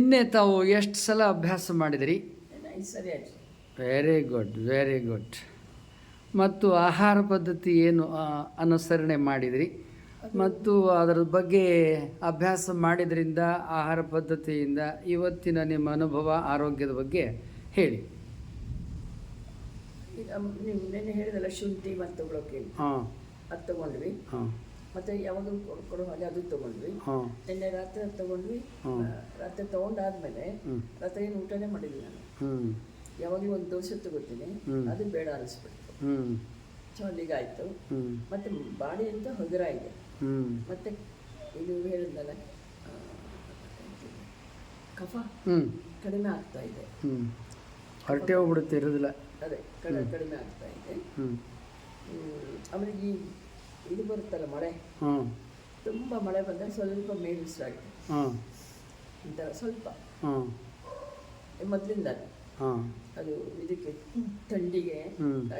ನಿನ್ನೆ ತಾವು ಎಷ್ಟು ಸಲ ಅಭ್ಯಾಸ ಮಾಡಿದಿರಿ? ವೆರಿ ಗುಡ್ ವೆರಿ ಗುಡ್ ಮತ್ತು ಆಹಾರ ಪದ್ಧತಿ ಏನು ಅನುಸರಣೆ ಮಾಡಿದಿರಿ? ಮತ್ತು ಅದರ ಬಗ್ಗೆ ಅಭ್ಯಾಸ ಮಾಡಿದ್ರಿಂದ ಆಹಾರ ಪದ್ಧತಿಯಿಂದ ಇವತ್ತಿನ ನಿಮ್ಮ ಅನುಭವ ಆರೋಗ್ಯದ ಬಗ್ಗೆ ಹೇಳಿ. ಈಗ ನೀವು ನೆನ್ನೆ ಹೇಳಿದಲ್ಲ ಶುಂಠಿ ಮತ್ತು ಹಾಂ. ಅದು ತಗೊಂಡ್ವಿ. ಹಾಂ. ಮತ್ತೆ ಯಾವಾಗಲೂ ಕೊಡ್- ಹಾಗೆ ಅದು ತಗೊಂಡ್ವಿ. ಎಣ್ಣೆ ನಿನ್ನೆ ರಾತ್ರಿ ಅದು ತಗೊಂಡ್ವಿ. ರಾತ್ರಿ ತಗೊಂಡಾದ್ಮೇಲೆ. ರಾತ್ರಿ ಏನು ಊಟನೇ ಮಾಡಿದ್ವಿ ನಾನು. ಯಾವಾಗಲೂ ಒಂದು ದೋಸೆ ತಗೋತೀನಿ. ಅದು ಬೇಡ ಅನಿಸ್ಬಿಡ್ತು. ಸೊ ಅಲ್ಲಿಗಾಯ್ತು ಮತ್ತೆ ಬಾಡಿ ಅಂತ ಹಗುರ ಇದೆ. ಮತ್ತೆ ಇದು ಹೇಳಿದ್ನಲ್ಲ ಕಫ ಕಡಿಮೆ ಆಗ್ತಾ ಇದೆ. ಹೊರಟೆ ಹೋಗ್ಬಿಡುತ್ತೆ ಇರೋದಿಲ್ಲ. ಅದೇ ಕಡಿಮೆ ಆಗ್ತಾ ಇದೆ. ಆಮೇಲೆ ಈ ಇದು ಬರುತ್ತಲ್ಲ ಮಳೆ? ಹಾಂ ತುಂಬ ಮಳೆ ಬಂದರೆ ಸ್ವಲ್ಪ ಮೇಲು ಸ್ಟಾರ್ಟ್ ಹಾಂ ಒಂಥರ ಸ್ವಲ್ಪ. ಹಾಂ ಮೊದಲಿಂದ ಹಾಂ ಅದು ಇದಕ್ಕೆ ಥಂಡಿಗೆ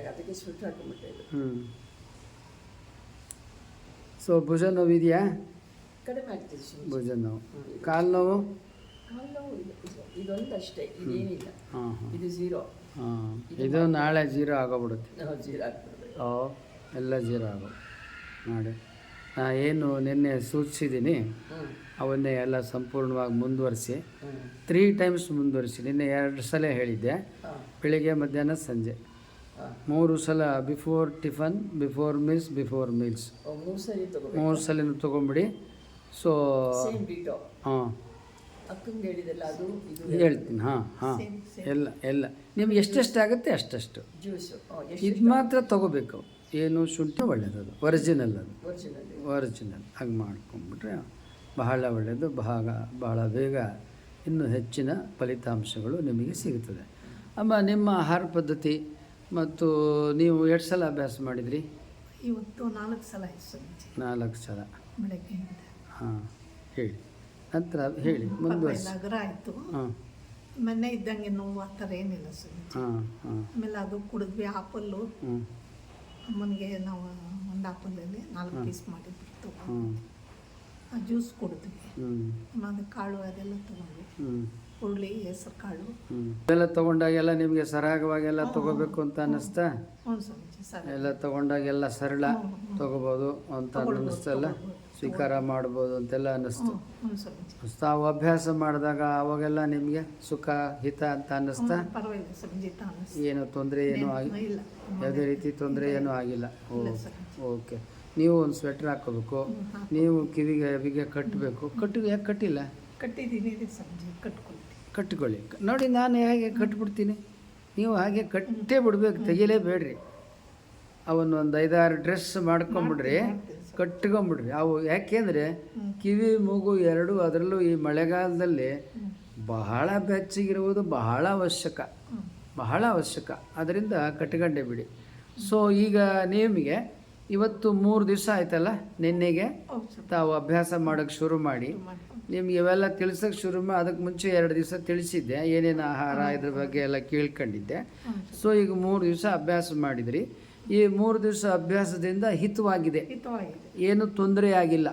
ಅದಕ್ಕೆ ಸ್ವೆಟ್ ಹಾಕೊಂಡ್ಬಿಟ್ಟೆ ಇದು. ಹ್ಞೂ. ಸೊ ಭುಜ ನೋವಿದೆಯಾ ಕಡಿಮೆ ಆಗ್ತಿದೆ ಸುಮ್ನೆ. ಭುಜ ನೋವು. ಕಾಲ್ ನೋವು? ಕಾಲು ನೋವು ಇದು- ಇದು- ಇದೊಂದು ಅಷ್ಟೇ ಇದೇನಿಲ್ಲ ಹಾಂ ಇದು ಝೀರೋ ಹಾಂ ಇದು ನಾಳೆ ಜೀರೋ ಆಗೋಗ್ಬಿಡುತ್ತೆ. ಜೀರೋ ಆಗ್ಬಿಡ್ಬೇಕು ಓ ಎಲ್ಲ ಜೀರೋ ಆಗೋ ಮಾಡಿ. ನಾ ಏನು ನಿನ್ನೆ ಸೂಚಿಸಿದ್ದೀನಿ ಅವನ್ನೇ ಎಲ್ಲ ಸಂಪೂರ್ಣವಾಗಿ ಮುಂದುವರಿಸಿ. ತ್ರೀ ಟೈಮ್ಸ್ ಮುಂದುವರಿಸಿ. ನಿನ್ನೆ ಎರಡು ಸಲ ಹೇಳಿದ್ದೆ ಬೆಳಿಗ್ಗೆ ಮಧ್ಯಾಹ್ನ ಸಂಜೆ. ಮೂರು ಸಲ before tiffin before meals before meals ಮೂರು ಸಲ ತೊಗೊಂಬಿಡಿ. ಸೊ ಹಾಂ. ಹೇಳ್ತೀನಿ ಹಾಂ ಹಾಂ. ಎಲ್ಲ ಎಲ್ಲ. ನಿಮ್ಗೆ ಎಷ್ಟೆಷ್ಟು ಆಗುತ್ತೆ ಅಷ್ಟಷ್ಟು. ಇದು ಮಾತ್ರ ತಗೋಬೇಕು. ಏನು ಶುಂಠಿ ಒಳ್ಳೆಯದದು ಒರಿಜಿನಲ್ ಅದು. ಒರಿಜಿನಲ್ ಹಾಗೆ ಮಾಡ್ಕೊಂಬಿಟ್ರೆ ಬಹಳ ಒಳ್ಳೆಯದು ಭಾಗ ಬಹಳ ಬೇಗ ಇನ್ನೂ ಹೆಚ್ಚಿನ ಫಲಿತಾಂಶಗಳು ನಿಮಗೆ ಸಿಗುತ್ತದೆ ಅಮ್ಮ ನಿಮ್ಮ ಆಹಾರ ಪದ್ಧತಿ ಮತ್ತು ನೀವು ಎಷ್ಟು ಸಲ ಅಭ್ಯಾಸ ಮಾಡಿದ್ರಿ? ಇವತ್ತು ನಾಲ್ಕು ಸಲ ನಾಲ್ಕು ಸಲ. ಹಾಂ ಹೇಳಿ. ನಂತರ ಹೇಳಿ ಮುಂದುವರಿಸಿ. ನಗರ ಆಯಿತು. ಹಾಂ. ಮೊನ್ನೆ ಇದ್ದಂಗೆ ನೋವು ಆ ಥರ ಏನಿಲ್ಲ ಸರ್ ಹಾಂ ಹಾಂ. ಆಮೇಲೆ ಅದು ಕುಡಿದ್ವಿ ಆಪಲ್ಲು ಹ್ಞೂ ಅಮ್ಮನಿಗೆ ನಾವು ಒಂದು ಆಪಲಲ್ಲಿ ನಾಲ್ಕು ಪೀಸ್ ಮಾಡಿದ್ವಿ ತಗೊಂಡು. ಆ ಜ್ಯೂಸ್ ಕುಡಿದ್ವಿ ಆಮೇಲೆ ಅದು ಕಾಳು ಅದೆಲ್ಲ ತೊಗೊಂಡ್ವಿ. ಹುರುಳಿ ಹೆಸರು ಕಾಳು. ಅದೆಲ್ಲ ಎಲ್ಲ ತೊಗೊಂಡಾಗೆಲ್ಲ ನಿಮಗೆ ಸರಾಗವಾಗೆಲ್ಲ ತಗೋಬೇಕು ಅಂತ ಅನ್ನಿಸ್ತಾ? ಎಲ್ಲ ತೊಗೊಂಡಾಗೆಲ್ಲ ಸರಳ ತಗೋಬೋದು ಅಂತ ಅನ್ನಿಸ್ತಲ್ಲ? ಸ್ವೀಕಾರ ಮಾಡ್ಬೋದು ಅಂತೆಲ್ಲ ಅನ್ನಿಸ್ತು. ತಾವು ಅಭ್ಯಾಸ ಮಾಡಿದಾಗ ಅವಾಗೆಲ್ಲ ನಿಮಗೆ ಸುಖ ಹಿತ ಅಂತ ಅನ್ನಿಸ್ತಾ? ಏನು ತೊಂದರೆ ಏನೂ ಆಗಿಲ್ಲ ಯಾವುದೇ ರೀತಿ ತೊಂದರೆ ಏನೂ ಆಗಿಲ್ಲ. ಓಕೆ. ನೀವು ಒಂದು ಸ್ವೆಟ್ರ್ ಹಾಕೋಬೇಕು ನೀವು ಕಿವಿಗೆ ಅವಿಗೆ ಕಟ್ಟಬೇಕು ಕಟ್ಟು ಯಾಕೆ ಕಟ್ಟಿಲ್ಲ? ಕಟ್ಟಿದ್ದೀನಿ ಕಟ್ಕೊಳ್ಳಿ. ಸ್ವಾಮೀಜಿ ಕಟ್ಟಿಕೊಳ್ಳಿ ನೋಡಿ ನಾನು ಹೇಗೆ ಕಟ್ಬಿಡ್ತೀನಿ? ನೀವು ಹಾಗೆ ಕಟ್ಟೇ ಬಿಡ್ಬೇಕು ತೆಗಿಲೇಬೇಡ್ರಿ. ಅವನ್ನ ಒಂದು ಐದಾರು ಡ್ರೆಸ್ ಮಾಡ್ಕೊಂಬಿಡ್ರಿ. ಕಟ್ಕೊಂಬಿಡ್ರಿ ಅವು ಯಾಕೆಂದರೆ ಕಿವಿ ಮೂಗು ಎರಡು ಅದರಲ್ಲೂ ಈ ಮಳೆಗಾಲದಲ್ಲಿ ಬಹಳ ಬೆಚ್ಚಗಿರುವುದು ಬಹಳ ಅವಶ್ಯಕ. ಬಹಳ ಅವಶ್ಯಕ. ಅದರಿಂದ ಕಟ್ಕೊಂಡೆ ಬಿಡಿ. ಸೊ ಈಗ ನಿಮಗೆ ಇವತ್ತು ಮೂರು ದಿವಸ ಆಯ್ತಲ್ಲ? ನಿನ್ನೆಗೆ ತಾವು ಅಭ್ಯಾಸ ಮಾಡೋಕ್ಕೆ ಶುರು ಮಾಡಿ. ನಿಮ್ಗೆ ಇವೆಲ್ಲ ತಿಳಿಸೋಕೆ ಶುರು ಮಾಡಿ ಅದಕ್ಕೆ ಮುಂಚೆ ಎರಡು ದಿವಸ ತಿಳಿಸಿದ್ದೆ. ಏನೇನು ಆಹಾರ ಇದ್ರ ಬಗ್ಗೆ ಎಲ್ಲ ಕೇಳ್ಕೊಂಡಿದ್ದೆ. ಸೊ ಈಗ ಮೂರು ದಿವಸ ಅಭ್ಯಾಸ ಮಾಡಿದ್ರಿ. ಈ ಮೂರು ದಿವಸ ಅಭ್ಯಾಸದಿಂದ ಹಿತವಾಗಿದೆ. ಏನು ತೊಂದರೆ ಆಗಿಲ್ಲ.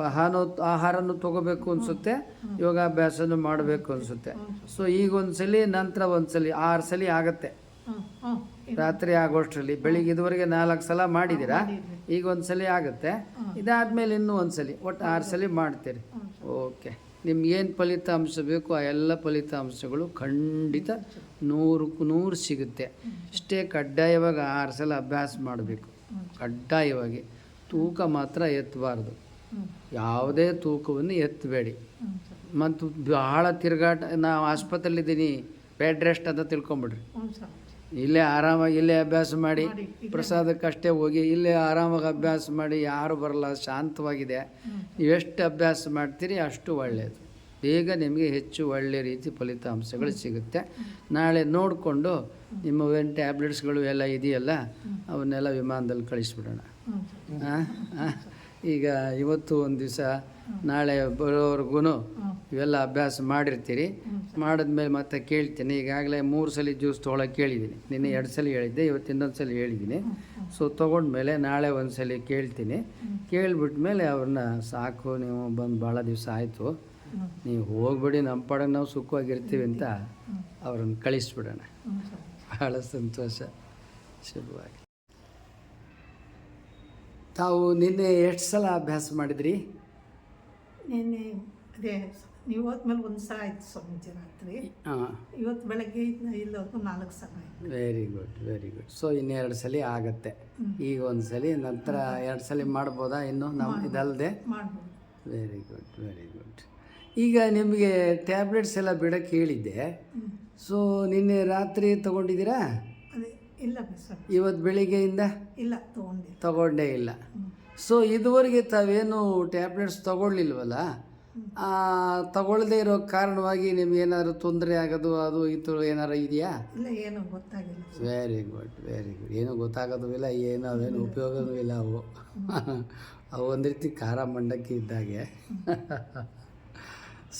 ಆಹಾರ ಆಹಾರನು ತಗೋಬೇಕು ಅನಿಸುತ್ತೆ ಯೋಗಾಭ್ಯಾಸನೂ ಮಾಡಬೇಕು ಅನಿಸುತ್ತೆ. ಸೊ ಈಗ ಒಂದ್ಸಲಿ ನಂತರ ಒಂದ್ಸಲಿ ಆರು ಸಲ ಆಗತ್ತೆ. ರಾತ್ರಿ ಆಗೋಷ್ಟರಲ್ಲಿ. ಬೆಳಿಗ್ಗೆ ಇದುವರೆಗೆ ನಾಲ್ಕು ಸಲ ಮಾಡಿದ್ದೀರಾ? ಈಗ ಒಂದ್ಸಲಿ ಆಗುತ್ತೆ. ಇದಾದ್ಮೇಲೆ ಇನ್ನೂ ಒಂದ್ಸಲಿ. ಒಟ್ಟು ಆರು ಸಲ ಮಾಡ್ತೀರಿ. ಓಕೆ. ನಿಮ್ಗೆ ಏನು ಫಲಿತಾಂಶ ಬೇಕು, ಆ ಎಲ್ಲ ಫಲಿತಾಂಶಗಳು ಖಂಡಿತ ನೂರಕ್ಕೂ ನೂರು ಸಿಗುತ್ತೆ. ಇಷ್ಟೇ ಕಡ್ಡಾಯವಾಗಿ ಆರು ಸಲ ಅಭ್ಯಾಸ ಮಾಡಬೇಕು. ಕಡ್ಡಾಯವಾಗಿ. ತೂಕ ಮಾತ್ರ ಎತ್ತಬಾರ್ದು ಯಾವುದೇ ತೂಕವನ್ನು ಎತ್ತಬೇಡಿ ಮತ್ತು ಬಹಳ ತಿರುಗಾಟ ನಾವು ಆಸ್ಪತ್ರೆಲಿದ್ದೀನಿ ಬೆಡ್ ರೆಸ್ಟ್ ಅಂತ ತಿಳ್ಕೊಂಬಿಡ್ರಿ. ಇಲ್ಲೇ ಆರಾಮಾಗಿ ಇಲ್ಲೇ ಅಭ್ಯಾಸ ಮಾಡಿ ಪ್ರಸಾದಕ್ಕಷ್ಟೇ ಹೋಗಿ ಇಲ್ಲೇ ಆರಾಮಾಗಿ ಅಭ್ಯಾಸ ಮಾಡಿ ಯಾರು ಬರಲ್ಲ ಶಾಂತವಾಗಿದೆ. ನೀವು ಎಷ್ಟು ಅಭ್ಯಾಸ ಮಾಡ್ತೀರಿ ಅಷ್ಟು ಒಳ್ಳೆಯದು ಬೇಗ ನಿಮಗೆ ಹೆಚ್ಚು ಒಳ್ಳೆಯ ರೀತಿ ಫಲಿತಾಂಶಗಳು ಸಿಗುತ್ತೆ. ನಾಳೆ ನೋಡಿಕೊಂಡು ನಿಮ್ಮವೇನು ಟ್ಯಾಬ್ಲೆಟ್ಸ್ಗಳು ಎಲ್ಲ ಇದೆಯಲ್ಲ ಅವನ್ನೆಲ್ಲ ವಿಮಾನದಲ್ಲಿ ಕಳಿಸ್ಬಿಡೋಣ? ಈಗ ಇವತ್ತು ಒಂದು ದಿವಸ ನಾಳೆ ಬರೋವರೆಗೂ ಇವೆಲ್ಲ ಅಭ್ಯಾಸ ಮಾಡಿರ್ತೀರಿ. ಮಾಡಿದ್ಮೇಲೆ ಮತ್ತೆ ಕೇಳ್ತೀನಿ. ಈಗಾಗಲೇ ಮೂರು ಸಲ ಜ್ಯೂಸ್ ತೊಗೊಳಕ್ಕೆ ಕೇಳಿದ್ದೀನಿ. ನಿನ್ನೆ ಎರಡು ಸಲ ಹೇಳಿದ್ದೆ ಇವತ್ತು ಇನ್ನೊಂದು ಸಲ ಹೇಳಿದ್ದೀನಿ. ಸೊ ತೊಗೊಂಡ್ಮೇಲೆ ನಾಳೆ ಒಂದು ಸಲ ಕೇಳ್ತೀನಿ. ಕೇಳಿಬಿಟ್ಮೇಲೆ ಅವ್ರನ್ನ ಸಾಕು ನೀವು ಬಂದು ಭಾಳ ದಿವಸ ಆಯಿತು. ನೀವು ಹೋಗ್ಬಿಡಿ ನಮ್ಮ ಪಾಡಿಗೆ ನಾವು ಸುಖವಾಗಿರ್ತೀವಿ ಅಂತ ಅವ್ರನ್ನ ಕಳಿಸ್ಬಿಡೋಣ. ಭಾಳ ಸಂತೋಷ. ಶುಭವಾಗಿ ತಾವು ನಿನ್ನೆ ಎಷ್ಟು ಸಲ ಅಭ್ಯಾಸ ಮಾಡಿದ್ರಿ? ನಿನ್ನೆ ಅದೇ ನೀವು ಹೋದ್ಮೇಲೆ ಒಂದು ಸಲ ಆಯ್ತು ಸ್ವಾಮೀಜಿ ರಾತ್ರಿ. ಹಾಂ. ಇವತ್ತು ಬೆಳಗ್ಗೆ ಇಲ್ಲವರೆಗೂ ನಾಲ್ಕು ಸಲ ಆಯ್ತು. Very good very good so ಇನ್ನೆರಡು ಸಲ ಆಗತ್ತೆ. ಈಗ ಒಂದು ಸಲ ನಂತರ ಎರಡು ಸಲ ಮಾಡ್ಬೋದಾ ಇನ್ನು? ನಾವು ಇದಲ್ಲದೆ ಮಾಡ್ಬೋದು. ವೆರಿ ಗುಡ್ ವೆರಿ ಗುಡ್ ಈಗ ನಿಮಗೆ ಟ್ಯಾಬ್ಲೆಟ್ಸ್ ಎಲ್ಲ ಬಿಡೋಕ್ಕೆ ಹೇಳಿದ್ದೆ. ಸೊ ನಿನ್ನೆ ರಾತ್ರಿ ತಗೊಂಡಿದ್ದೀರಾ? ಅದೇ ಇಲ್ಲ ಸರ್ ಇವತ್ತು ಬೆಳಿಗ್ಗೆಯಿಂದ? ಇಲ್ಲ ತಗೊಂಡೆ ತಗೊಂಡೇ ಇಲ್ಲ. ಸೊ ಇದುವರೆಗೆ ತಾವೇನು ಟ್ಯಾಬ್ಲೆಟ್ಸ್ ತಗೊಳ್ಳಿಲ್ವಲ್ಲ? ತಗೊಳ್ಳದೇ ಇರೋ ಕಾರಣವಾಗಿ ನಿಮ್ಗೆ ಏನಾದ್ರು ತೊಂದರೆ ಆಗೋದು ಅದು ಇದು ಏನಾರು ಇದೆಯಾ? ಇಲ್ಲ ಏನೂ ಗೊತ್ತಾಗಿಲ್ಲ. ವೆರಿ ಗುಡ್ ವೆರಿ ಗುಡ್ ಏನು ಗೊತ್ತಾಗೋದು ಇಲ್ಲ ಏನು ಅದೇನು ಉಪಯೋಗನೂ ಇಲ್ಲ ಅವು. ಅವು ಒಂದು ರೀತಿ ಖಾರ ಮಂಡಕ್ಕಿ ಇದ್ದಾಗೆ.